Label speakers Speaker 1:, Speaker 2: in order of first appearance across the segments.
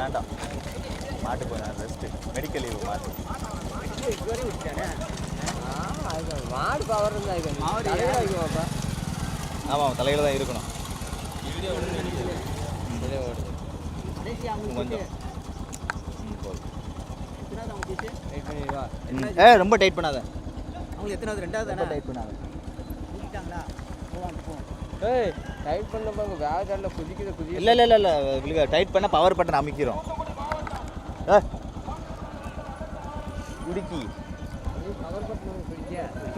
Speaker 1: வேண்டாம். மாட்டுக்கு கொஞ்சம் ரெஸ்ட்டு மெடிக்கல் லீவு மாட்டு.
Speaker 2: மாடு பவர் இருந்தா தலையில வைக்குமாப்பா
Speaker 1: ஆமாம் தலையில் தான் இருக்கணும். கொஞ்சம் ஏ ரொம்ப டைட் பண்ணாத.
Speaker 3: அவங்களுக்கு எத்தனாவது ரெண்டாவது
Speaker 1: டைட் பண்ணாத.
Speaker 2: ஏய் டைட் பண்ண பாருங்க வேற காலில் குதிக்குது குதி
Speaker 1: இல்லை இல்லை இல்லை இல்லை. டைட் பண்ணால் பவர் பட்டன் அமைக்கிறோம்.
Speaker 2: குடிக்கி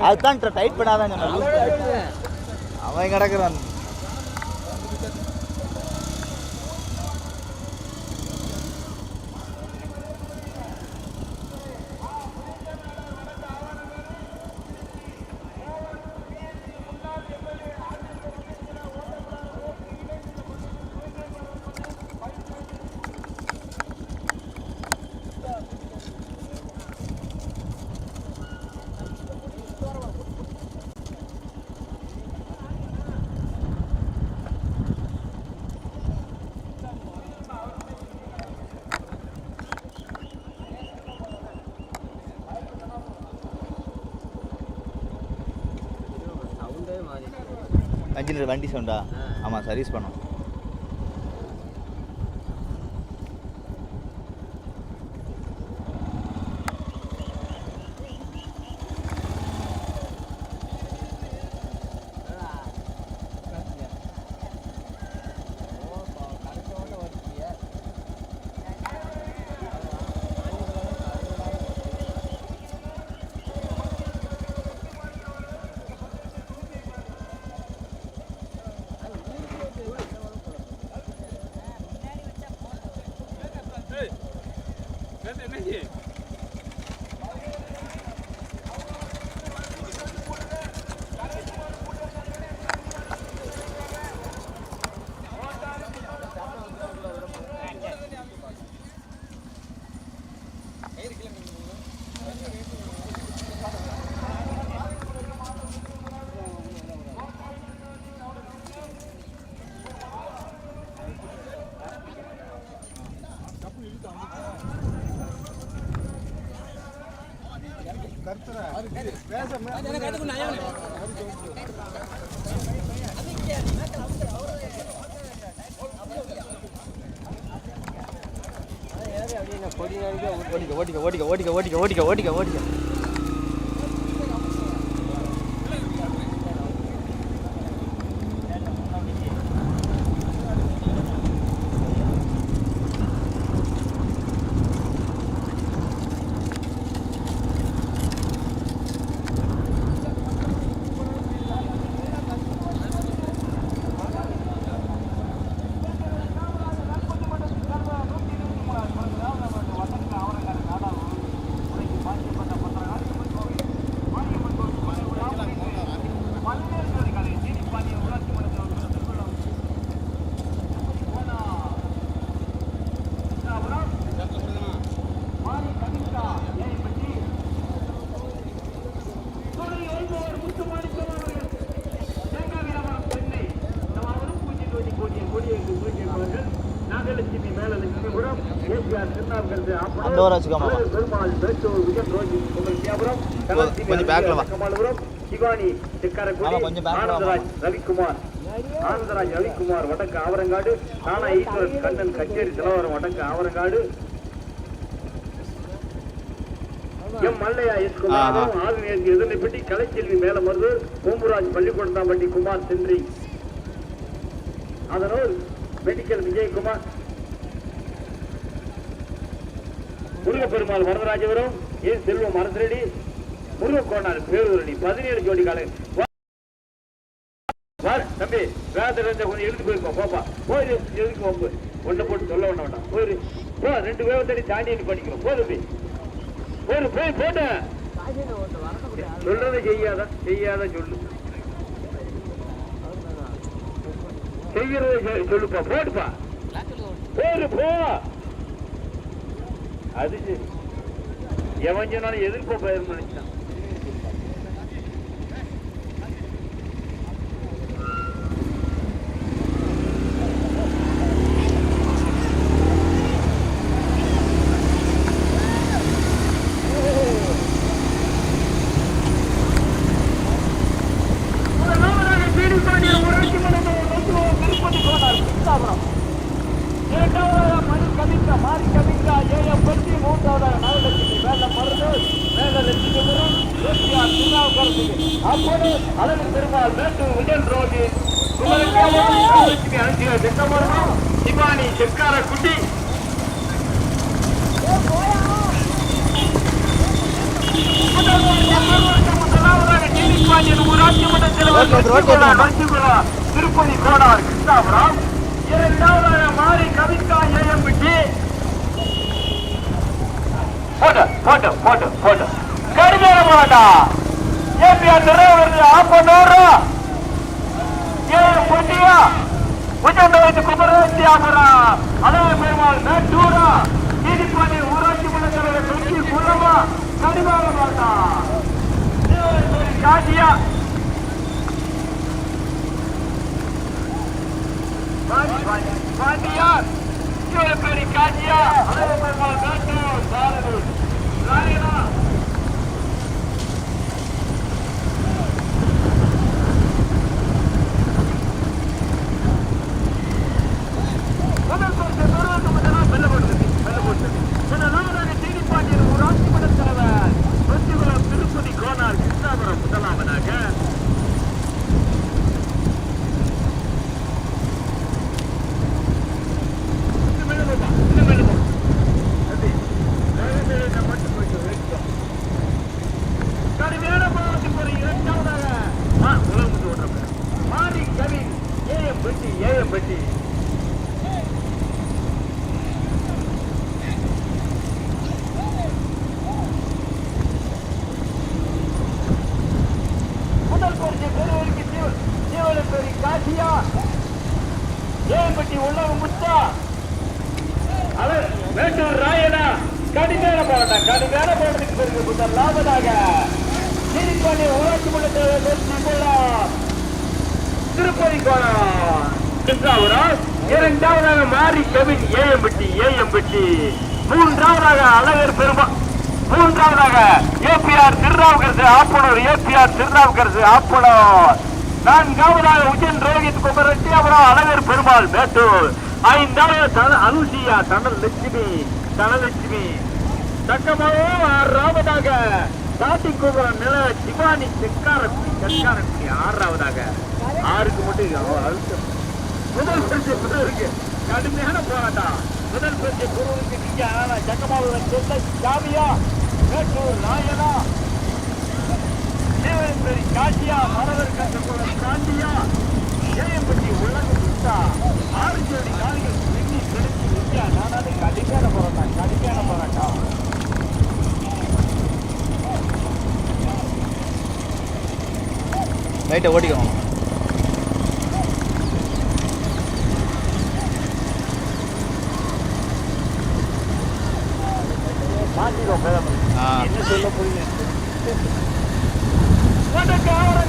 Speaker 1: அதுதான் டைட் பண்ணாதான் சொன்ன அவன் கிடக்குறான். ஆர்ஜினில் வண்டி சொண்டா ஆமாம் சர்வீஸ் பண்ணோம்
Speaker 2: அப்படியே கொடி நாளைக்கு
Speaker 1: ஓடிக்க ஓடிக்க ஓடிக்க ஓடிக்க ஓடிக்க. ஒரு வச்சுக்கோமா கொஞ்சம் பேக்ல வா.
Speaker 4: சிவானி
Speaker 1: கொஞ்சம்.
Speaker 4: ஆனந்தராஜ் ரவிக்குமார் ஆனந்தராஜ் ரவிக்குமார் வடக்கு ஆவரங்காடு நானா ஈஸ்வரன் கண்ணன் கச்சேரி திலவரம் வடக்கு ஆவரங்காடு. எம் மல்லையா எஸ் குமாரும் ஆதிநேருக்கு எதிர்னைப்பட்டி கலைச்செல்வி மேலமருது பூம்புராஜ் பள்ளிக்கூடத்தாம்பட்டி குமார் சென்றி. அதனோடு மெடிக்கல் விஜயகுமார் முருகப்பெருமாள் வரதராஜபுரம் ஏ செல்வம் மரத்திரடி முருகக்கோணார் பேரூரணி பதினேழு ஜோடி காலை தம்பி வேதத்தை கொஞ்சம் எழுந்து போயிருப்பா போப்பா. போயிரு எழுதி போம்பு ஒன்றை போட்டு சொல்ல வேண்டாம் வேண்டாம். போயிரு. போ ரெண்டு வேவத்தடி தாண்டி படிக்கிறோம். போ தம்பி. போயிரு போய் போட்ட. சொல்றதை செய்யாத செய்யாத சொல்லு. செய்யறதை சொல்லுப்பா. போட்டுப்பா. போயிரு போ. அது சரி. எவன் சொன்னாலும் எதிர்ப்பு பயிர் நினைச்சான் மேல லட்சுமிபுரம் ஏபிஆர் திருநாவுக்கரசுக்கு அப்போது அழகு பெருமாள் மேட்டூர் விஜயன் ரோடு லட்சுமி அனுப்பிய திட்டமரம் சிவானி செக்கார குட்டி முதலாவதாக பாண்டியன் ஊராட்சி மன்ற தலைவர் திருப்பதி கோடார் கிருஷ்ணாபுரம். இரண்டாவதாக மாறி கவிதா ஏஎம்பிட்டி போட்டோ போட்டோ போட்டோ போட்டோ. கடுமையான போராட்டா ஏபிஆர் திருவிழா ஆப்பனூரா ஏ பொட்டியா. உஜண்டவத்து குமரத்தியாபுரா அழகு பெருமாள் மேட்டூரா. நீதிப்பாண்டி ஊராட்சி மன்ற தலைவர் தொட்டி குள்ளமா கடுமையான போராட்டா காசியா பாண்டியார் சிவபெரி காசியா அழகு பெருமாள் மேட்டூர் சாரதூர் ராயனா முதல் பரிசு பெறுவதற்கு முதலாம் வெல்லப்படுகிறது வெல்லப்படுகிறது முதலாவதாக தேடிப்பாண்டியர் ஊராட்சி மன்ற தலைவர் வெற்றிகுளம் திருப்பதி கோனார் கிருஷ்ணாபுரம் முதலாவதாக இன்னும் மெல்லுமா, இன்னும் மெல்லுமா. தம்பி, தயவு செய்து இதை மட்டும் போயிட்டு வைக்கிறோம். கடுமையான போராட்டத்துக்கு ஒரு இரண்டாவதாக ஆ, உலகம் வந்து ஓடுறப்ப. மாரி கவின் ஏஎம் பெட்டி ஏஎம் பெட்டி முதல் பரிசு பெறுவதற்கு ஜீவ- ஜீவனப்பேரி காசியா. ஏம்பட்டி உள்ளவ முத்தா அவர் வேட்டூர் ராயனா. கடுமையான போராட்டம் கடுமையான போராட்டத்துக்கு பிறகு முதல் லாபதாக. திருப்பணி ஊராட்சி மன்ற தலைவர் திருப்பதி கோணம். கிருஷ்ணாபுரம் இரண்டாவதாக மாறி கவின் ஏஎம்பட்டி ஏஎம்பட்டி. மூன்றாவதாக அழகர் பெருமா மூன்றாவதாக ஏபிஆர் திருநாவுக்கரசு ஆப்பனூர் ஏபிஆர் திருநாவுக்கரசு ஆப்பனூர். நான்காவதாக உஜயன் ரோஹித் குமரட்டி அப்புறம் அழகர் பெருமாள் மேட்டூர். ஐந்தாவது தன அனுசியா தனல் லட்சுமி தனலட்சுமி தக்கமாகவும் ஆறாவதாக சாட்டி குமரன் நில சிவானி செக்காரக்குடி செக்காரக்குடி ஆறாவதாக. ஆறுக்கு மட்டும் அழுத்தம். முதல் பரிசு பெறுவதற்கு கடுமையான போராட்டம். முதல் பரிசு பெறுவதற்கு நீங்க ஜக்கமாவுடன் செல்ல ஜாமியா? மேட்டூர் நாயனா? தேவரம்பேரி காட்டியா மரவர் கட்டக்குளம் காண்டியா ஏஎம்பட்டி உள்ளங்க சுத்தா ஆறு ஜோடி காலிகள் பின்னி பிடிச்சு நிற்கா நானாவது கடுமையான போராட்டம் கடுமையான போராட்டம்.
Speaker 1: ரைட்டை ஓட்டிக்கோங்க
Speaker 4: மாட்டிடும் என்ன சொல்ல புரியல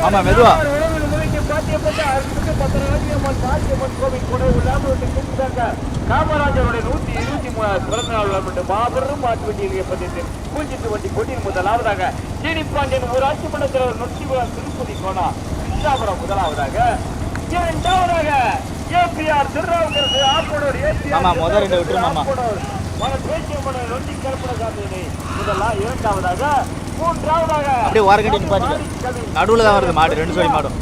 Speaker 1: ஆமா, மெதுவா.
Speaker 4: காமராஜருடைய நூத்தி இருபத்தி மூணாவது பிறந்த நாள் விழாவிட்டு மாபெரும் மாட்டு வண்டியில் ஏற்பட்டது பூஞ்சிட்டு வண்டி கொட்டியின் முதலாவதாக சீனிப்பாண்டியன் ஊராட்சி மன்ற தலைவர் நொச்சிபுரம் திருப்பதி கோணா கிருஷ்ணாபுரம் முதலாவதாக. இரண்டாவதாக ஏபிஆர் திருநாவுக்கரசு ஆப்பனூர் ஏபிஆர் பேச்சியம்மனை நொண்டி கருப்பண சாமியினை முதலா இரண்டாவதாக
Speaker 1: அப்படியே ஓரங்கட்டி நிப்பாட்டிக்க நடுவில் தான் வருது மாடு ரெண்டு சோடி மாடும்.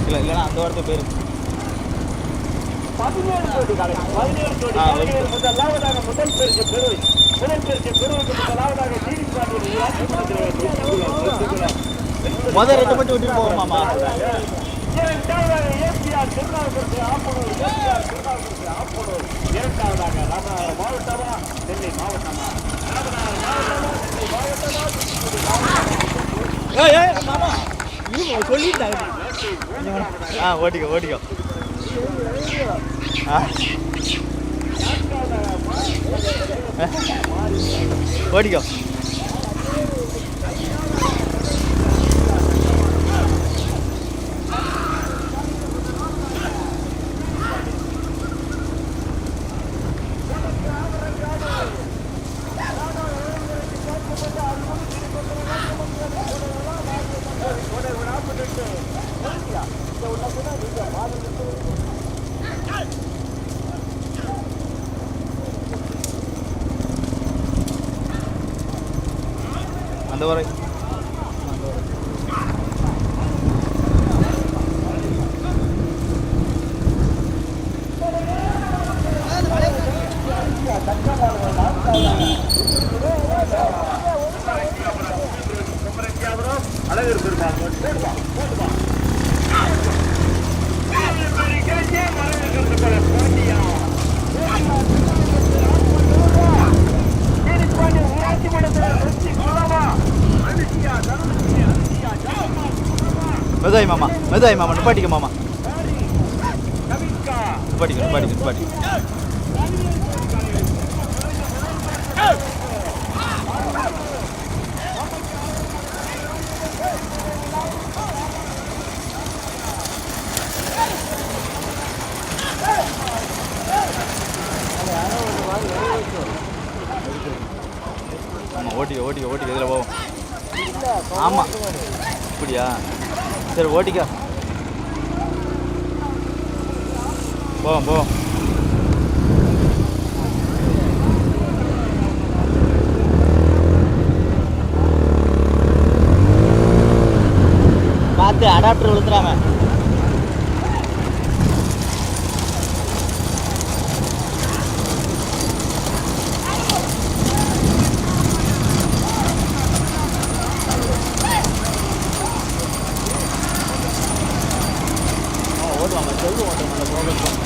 Speaker 1: இல்லை இல்லைன்னா அந்த வாரத்தை
Speaker 4: பதினேழு கோடி பதினேழு கோடி முதலாவதாக முதல் முதலாவதாக
Speaker 1: ரெண்டு மட்டும் விட்டுட்டு போவோம் மாமா
Speaker 4: இரண்டாவதாக ஏபிஆர் திருநாவுக்கரசு ஆப்பனூர் ஏபிஆர் திருநாவுக்கரசு ஆப்பனூர் இரண்டாவதாக ராமநாதபுரம் மாவட்டமா நெல்லை மாவட்டமா ராமநாதபுரம் மாவட்டமா நெல்லை மாவட்டமா தூத்துக்குடி மாவட்டமா
Speaker 1: ஏய் ஏய் மாமா சொல்லிட்டாங்க ஆ ஓட்டிக்கோ ஓட்டிக்கோ ஆ. ஓட்டிக்கோ
Speaker 4: அந்த வரை மெதாய் மாமா நிப்பாட்டிக்க மாமா. நிப்பாட்டிக்க நிப்பாட்டிக்க நிப்பாட்டிக்க ஓட்டிக்க ஓட்டிக்க ஓட்டிக்க இதில் போவோம். ஆமாம் அப்படியா சரி ஓட்டிக்க. போவோம் போவோம். பார்த்து அடாப்டர் விழுத்துறாங்க ஓட்டுவாங்க செல்வம் ஓட்டுவாங்க போகட்டும்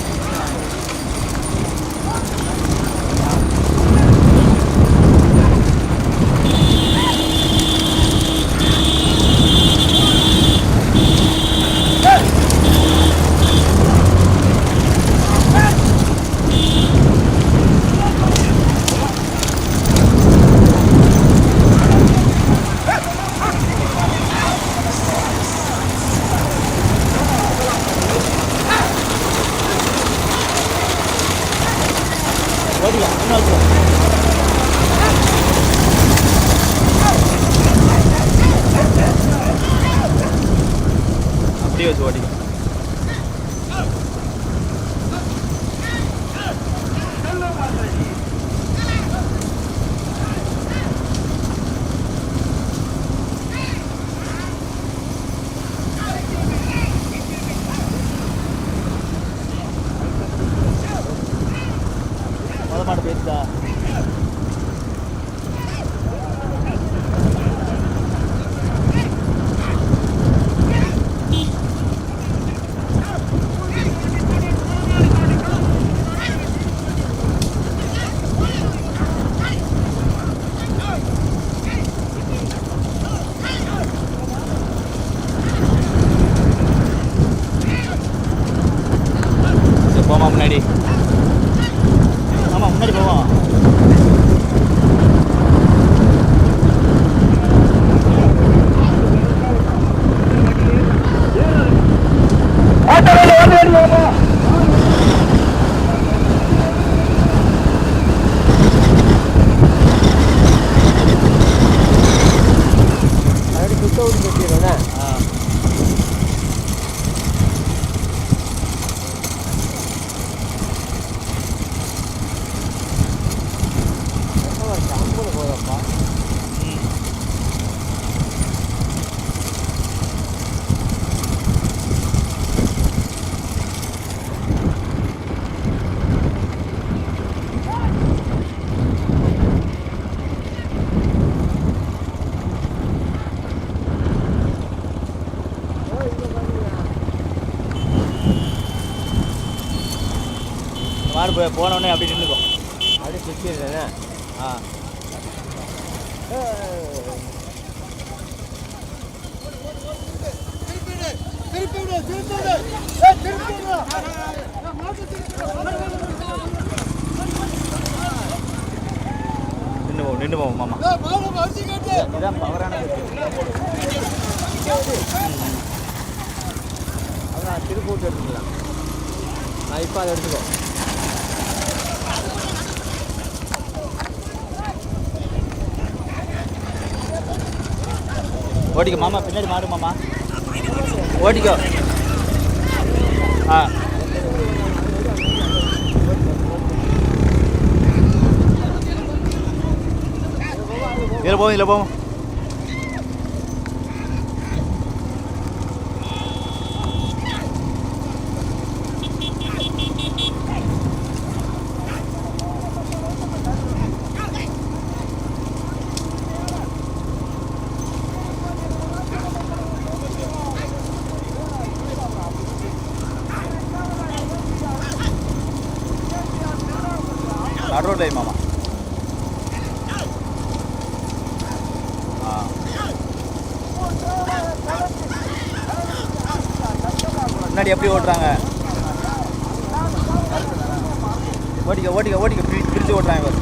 Speaker 4: ஓடிக்கலாம் இன்னும் வச்சுக்கோ அப்படியே வச்சு முன்னாடி ஆமாம் முன்னாடி போவோம்
Speaker 5: ஆட்டோவில் வந்து ஏறிவாமா
Speaker 2: அப்படி சுத்த விட்டு கட்டிடுறேன்
Speaker 4: ஆ
Speaker 2: சாம்பல் போதப்பா
Speaker 4: ம் போய் போனோடனே அப்படி நின்றுக்கும்
Speaker 2: அப்படியே சுத்திடுறேன்
Speaker 4: ஆ. நின்று போவோம் நின்று போவோம் மாமா இதான் பவரான
Speaker 2: அதான் திருப்பூட்டு எடுத்துக்கலாம் நான் இப்போ அதை எடுத்துக்கோ
Speaker 4: ஓட்டிக்கோ மாமா பின்னாடி மாடு மாமா. ஓடிக்கோ. ஆ. இதில் போவோம் இதில் போவோம்
Speaker 1: நடு டைம் ஆமாம் ஆ முன்னாடி எப்படி ஓட்டுறாங்க? ஓட்டிக்க ஓட்டிக்க ஓட்டிக்க. பிரித்து ஓட்டுறாங்க இவர்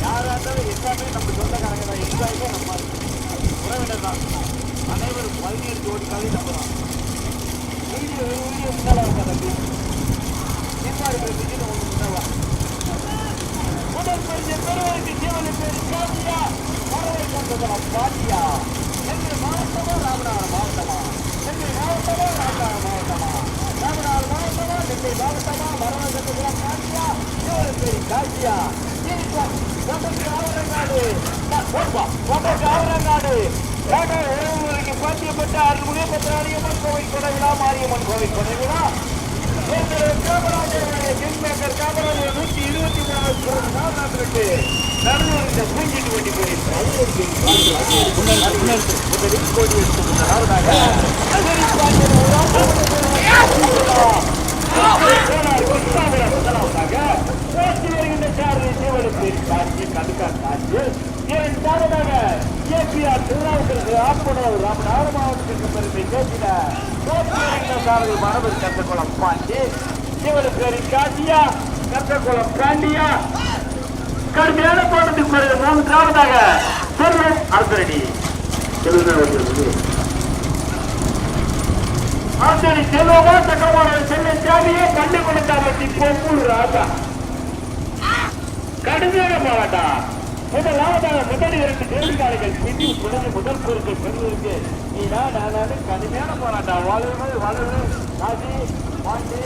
Speaker 4: யாரா இருந்தாலும் எல்லாமே நம்ம சொந்தக்காரங்க தான் எல்லாருமே நம்ம உறவினர் தான் அனைவரும் பதினேழு கோடி காலையும் நம்ம தான் வீடியோ வீடியோ முன்னால இருக்கா தம்பி பின்பாடு பேசிட்டு ஒன்று முன்னாவா முதல் பரிசு பெறுவதற்கு ஜீவன பேர் காந்தியா மரவை கொண்டதா பாட்டியா எங்கள் மாவட்டமா ராமநாதபுரம் மாவட்டமா எங்கள் மாவட்டமா ராமநாதபுரம் மாவட்டமா ராமநாதபுரம் மாவட்டமா நெல்லை மாவட்டமா மரவை கொண்டதா பாட்டியா ஜீவன பேர் காந்தியா நாடு ஆவரங்காடு ஊருக்கு பாத்தியப்பட்ட அருள்முக பத்திராளியம்மன் கோவில் கொடை விழா மாரியம்மன் கோவில் கொடை விழா காமராஜருடைய கிங்மேக்கர் காமராஜர் நூற்றி இருபத்தி மூணாவது பிறந்த நாள் நாட்டிற்கு நடுவர் இந்த பூஞ்சிட்டு வண்டி போயிருக்கிறோம் முதலில் கோடி எடுத்து முதலாவதாக கிருஷ்ணாவிரம் முதலாவதாக பேசி வருகின்ற சாரதி சிவனுக்கு காட்சி கடுக்கா காட்சி இரண்டாவதாக ஏபிஆர் திருநாவுக்கரசு ஆத்மனவர் ராமநாத மாவட்டத்திற்கு பெருமை பேசின பேசி கந்தகுளம் பாண்டி. சிவனுக்கு காட்சியா? கந்தகுளம் பாண்டியா? கடுமையான பிறகு மூன்றாவதாக செல்வன் செல்வமா சக்கரமான செல்வன் சாமியே கண்டு கொடுத்தாமட்டி பொம்பூர் ராஜா. கடுமையான போராட்டம். முதலாவதாக முதல் இரண்டு கேள்விக்காரர்கள் பிடி பிறகு முதல் பொருட்கள் பெறுவதற்கு நீடா நானு கடுமையான போராட்டம். வளர்வு வளர்வு ராஜி பாண்டி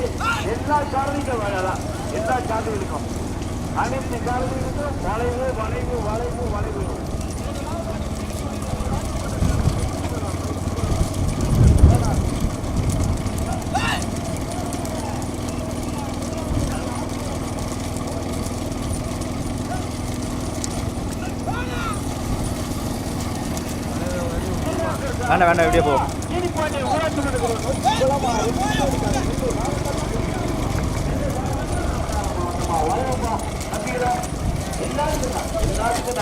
Speaker 4: எல்லா சாரதிக்கும் வாழலாம். எல்லா சாதனைகளுக்கும் அனைத்து சாதனைகளுக்கும் வளைவு வளைவு வளைவு வளைவு.
Speaker 1: வேண்டாம் வேண்டாம் இப்படியே போ.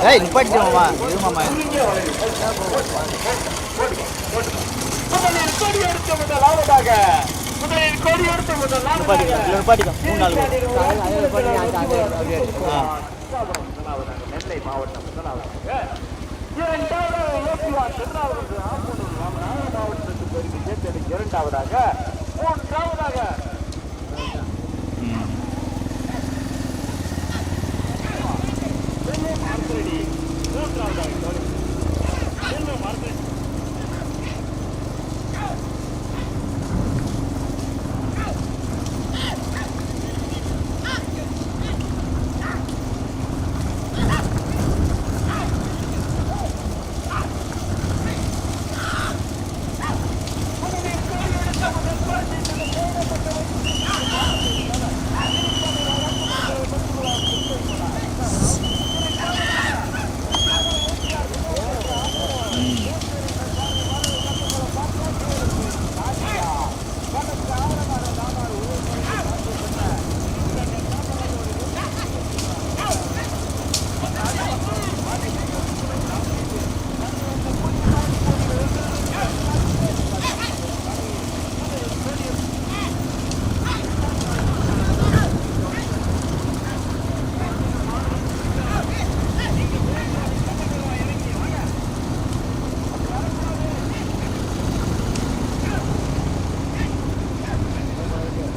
Speaker 1: ஏய் நிப்பாட்டிட்டு மாமா.
Speaker 4: முதலில் கொடி முதலில் கொடி நெல்லை மாவட்டம் முதலாவதாக ஏபிஆர் திருநாவுக்கரசு ஆம்பூர் ராமநாத மாவட்டத்துக்கு பெருமை சேர்த்தெடுக்க இரண்டாவதாக மூன்றாவதாக
Speaker 1: ம்
Speaker 4: செல்வம் மார்க்கரெடி மூன்றாவதாக sorry. செல்வம் மார்க்கரெடி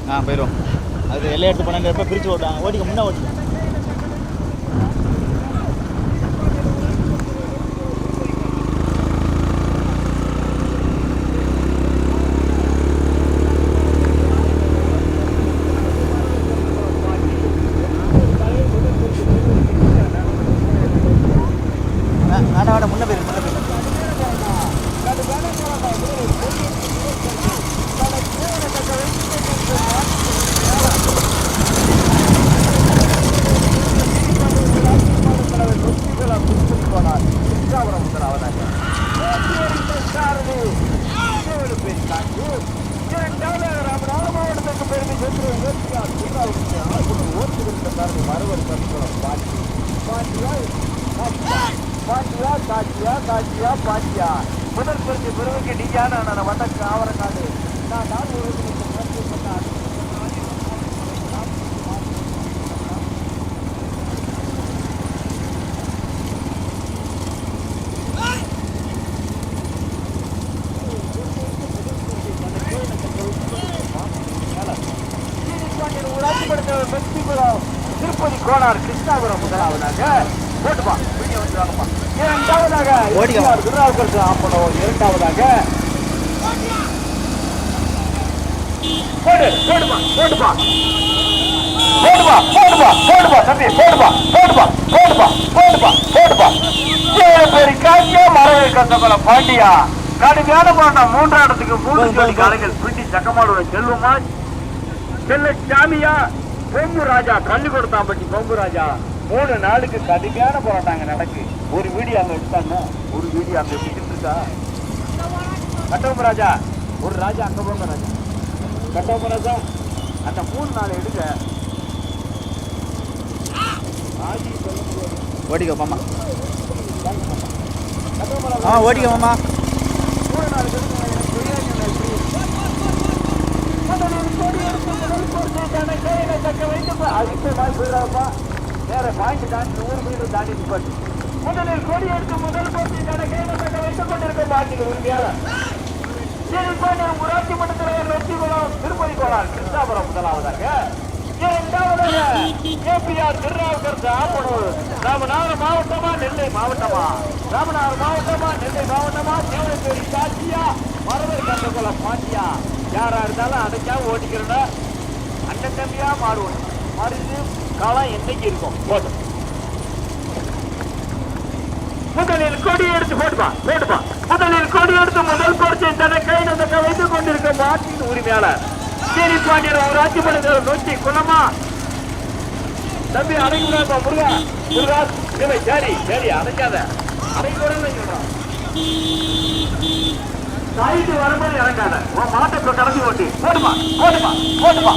Speaker 1: ஆ போயிடும் அது எல்லை எடுத்து பன்னெண்டு பேர் பிரித்து ஓட்டுவாங்க. ஓட்டிக்க முன்னே
Speaker 4: ஓட்டிக்கலாம். ஓடி இரண்டாவதாக. போடு போடுமா போடுமா. போடுமா போடுமா போடுமா தம்பி போடுமா போடுமா போடுமா போடுமா போடுமா. ஏழு பேர் பாண்டியா. கடுமையான போராட்டம் மூன்றாம் இடத்துக்கு மூணு ஜோடி காலைகள் பிடி சக்கமாடுவ. செல்வமா செல்ல சாமியா பொங்கு ராஜா கல்லுகொடுத்தாம்பட்டி பொங்கு ராஜா. மூணு நாளுக்கு கடுமையான போராட்டாங்க நடக்கு. ஒரு வீடியோ அங்க எடுத்தாங்க ஒரு வீடியோ அங்க எடுத்துட்டு இருக்கா? கட்டவம்பு ராஜா ஒரு ராஜா அங்க போங்க ராஜா. கட்டவம்பு ராஜா அந்த மூணு நாள் எடுங்க.
Speaker 1: ஓடிக்கோ மாமா. ஆ ஓடிக்கோ மாமா.
Speaker 4: மூணு நாள் அதுக்கு வேற பாயிண்ட் தாண்டி நூறு மீட்டர் தாண்டி நிப்பாட்டு. முதலில் கொடி எடுத்து முதல் போட்டி கையில தக்க வைத்துக் கொண்டிருக்க மாட்டீங்க உறுதியாளர் ஊராட்சி மன்ற தலைவர் வெற்றிகுளம் திருப்பதி கோளார் கிருஷ்ணாபுரம் முதலாவதாக. ராமநாதபுரம் மாவட்டமா? நெல்லை மாவட்டமா? ராமநாதபுரம் மாவட்டமா? நெல்லை மாவட்டமா? தேவனப்பேரி காட்சியா மரவர் கண்டகுளம் பாண்டியா யாரா இருந்தாலும் அதைக்காக ஓட்டிக்கிறோன்னா அண்ணன் தம்பியா? மாறுவோம் மாறிட்டு காலம் என்னைக்கு இருக்கும்? போதும் முதலில் கொடி எடுத்து போட்டுமா போட்டுமா முதலில் கொடி எடுத்து முதல் பரிசை தன்னை கையில் தக்க வைத்துக் கொண்டிருக்க மாட்டின் உரிமையாளர். சீனி பாண்டியர் அவர் ஆட்சி பண்ணுகிற நோக்கி குளமா தம்பி அடைக்கூடாது முருகா. முருகா சரி சரி அடைக்காத அடைக்கூடாது சொல்றான். சாயிட்டு வரும்போது இறங்காத உன் மாட்டை இப்ப கடைசி ஓட்டி. போடுமா போடுமா போடுமா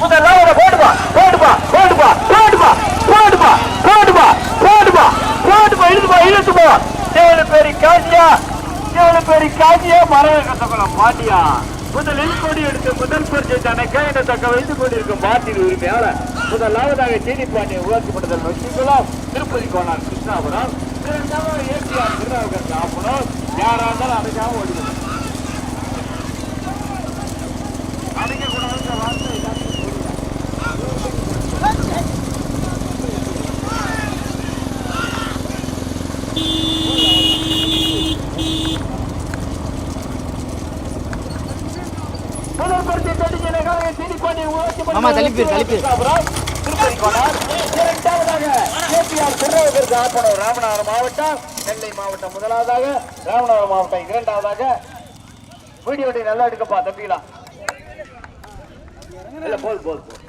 Speaker 4: முதல்ல போடுமா போடுமா போடுமா போடுமா போடுமா போடுமா போடுமா போடுமா இழுத்துமா இழுத்துமா ஏழு பேரி காசியா ஏழு பேரி காசியா மரம் கட்டக்குளம் பாட்டியா முதலில் கொடி எடுத்து முதல் பரிசை தன்னை கையிட தக்க வைத்துக் கொண்டிருக்கும் பாட்டின் உரிமையாளர் முதலாவதாக சீனி பாண்டிய ஊராட்சி மன்றத்தில் வச்சுக்கலாம் திருப்பதி கோணார் கிருஷ்ணாபுரம் இரண்டாவது ஏசிஆர் திருநாவுக்கரசு ஆப்பனம் யாரா இருந்தாலும் அடைக்காம ஓடிக்கணும் அடைக்கக்கூடாதுன்ற வார்த்தை எல்லாத்தையும் சொல்லுங்க. முதல் பரிசை தட்டிச்சனகாக சீனிப்பாண்டி ஊராட்சி மன்ற
Speaker 1: மாமா, தள்ளி போயிரு, தள்ளி போயிரு.
Speaker 4: கிருஷ்ணாபுரம், திருப்பதி கோணார் இரண்டாவதாக கேபிஆர் திருநாவுக்கரசு ஆப்பனம் ராமநாதபுரம் மாவட்டம் நெல்லை மாவட்டம் முதலாவதாக ராமநாதபுரம் மாவட்டம் இரண்டாவதாக வீடியோ நல்லா எடுக்கப்பா தம்பிகளா இல்ல போது போது போது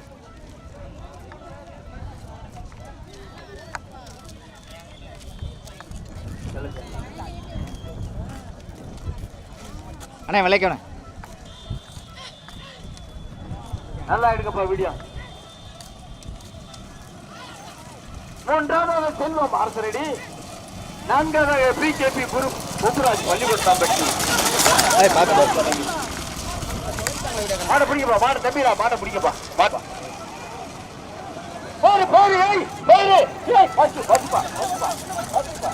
Speaker 1: அண்ணே. விளைக்கணும்
Speaker 4: நல்லா எடுக்கப்பா வீடியோ மூன்றாவதாக செல்வம் அரசரடி. நான்காவதாக பிஜேபி குரு முத்துராஜ் பள்ளிக்கூடம்
Speaker 1: பார்த்து
Speaker 4: மாட. பிடிக்கப்பா மாட தம்பிடா மாட. பிடிக்கப்பா மாட்டா போரு போரு ஏய் போரு ஏய் பச்சு பச்சுப்பா பச்சுப்பா பச்சுப்பா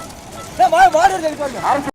Speaker 4: அரசு ஜீவன் உள்ள